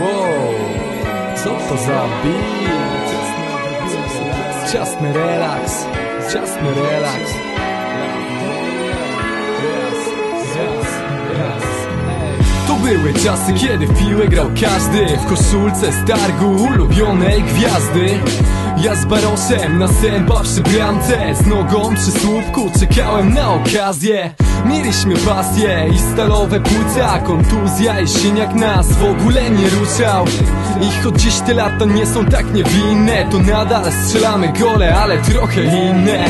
Wow, co to za beat? Ciasny relaks, ciasny relaks. To były czasy, kiedy w piłę grał każdy. W koszulce z targu ulubionej gwiazdy. Ja z Barosem na sęba przy bramce. Z nogą przy słupku czekałem na okazję Mieliśmy pasję i stalowe płuca Kontuzja i siniak nas w ogóle nie ruszał. I choć dziś te lata nie są tak niewinne To nadal strzelamy gole, ale trochę inne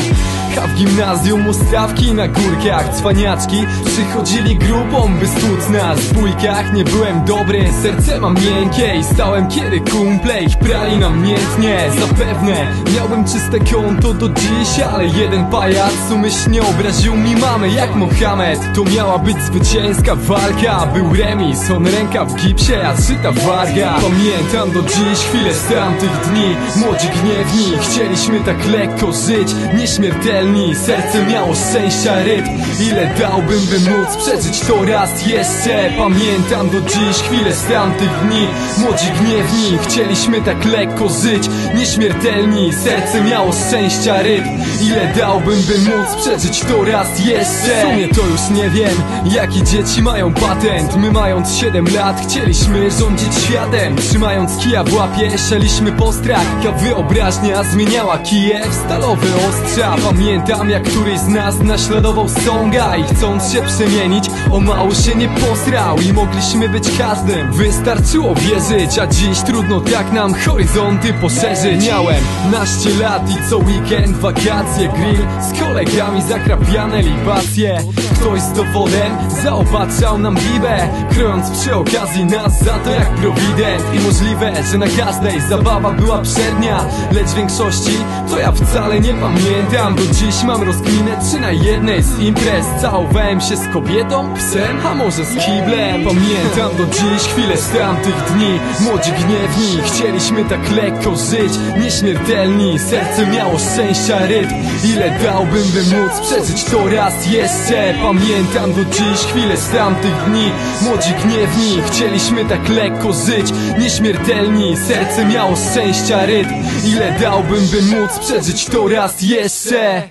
a w gimnazjum ustawki na górkach Cwaniaczki. Przychodzili grupą, by stłuc nas W nie byłem dobry, serce mam miękkie I stałem kiedy kumple ich prali namiętnie Zapewne miałbym czyste konto do dziś Ale jeden pajac umyślnie obraził mi mamy jak Mohamed. To miała być zwycięska walka. Był remis, on ręka w gipsie, a żyta warga. Pamiętam do dziś chwilę z tamtych dni. Młodzi gniewni, chcieliśmy tak lekko żyć Nieśmiertelni Serce miało szczęścia rytm. Ile dałbym by móc przeżyć to raz jeszcze? Pamiętam do dziś chwilę z tamtych dni. Młodzi gniewni Chcieliśmy tak lekko żyć. Nieśmiertelni Serce miało szczęścia rytm. Ile dałbym by móc przeżyć to raz jeszcze? W sumie to już nie wiem Jaki dzieci mają patent. My mając 7 lat Chcieliśmy rządzić światem. Trzymając kija w łapie Szaliśmy po strach Wyobraźnia zmieniała kije w stalowe ostrza. Pamiętam Pamiętam jak któryś z nas naśladował Songa I chcąc się przemienić o mało się nie posrał I mogliśmy być każdym. Wystarczyło wierzyć, a dziś trudno tak nam horyzonty poszerzyć. Miałem naście lat i co weekend wakacje Grill z kolegami zakrapiane libacje. Ktoś z dowodem zaopatrzał nam bibę Krojąc przy okazji nas za to jak prowident. I możliwe, że na każdej zabawa była przednia Lecz większości to ja wcale nie pamiętam dziś mam rozkminę, czy na jednej z imprez. Całowałem się z kobietą, psem, a może z kiblem. Pamiętam do dziś chwilę z tamtych dni. Młodzi gniewni, chcieliśmy tak lekko żyć. Nieśmiertelni, serce miało szczęścia rytm. Ile dałbym by móc przeżyć to raz jeszcze? Pamiętam do dziś chwilę z tamtych dni. Młodzi gniewni, chcieliśmy tak lekko żyć. Nieśmiertelni, serce miało szczęścia rytm. Ile dałbym by móc przeżyć to raz jeszcze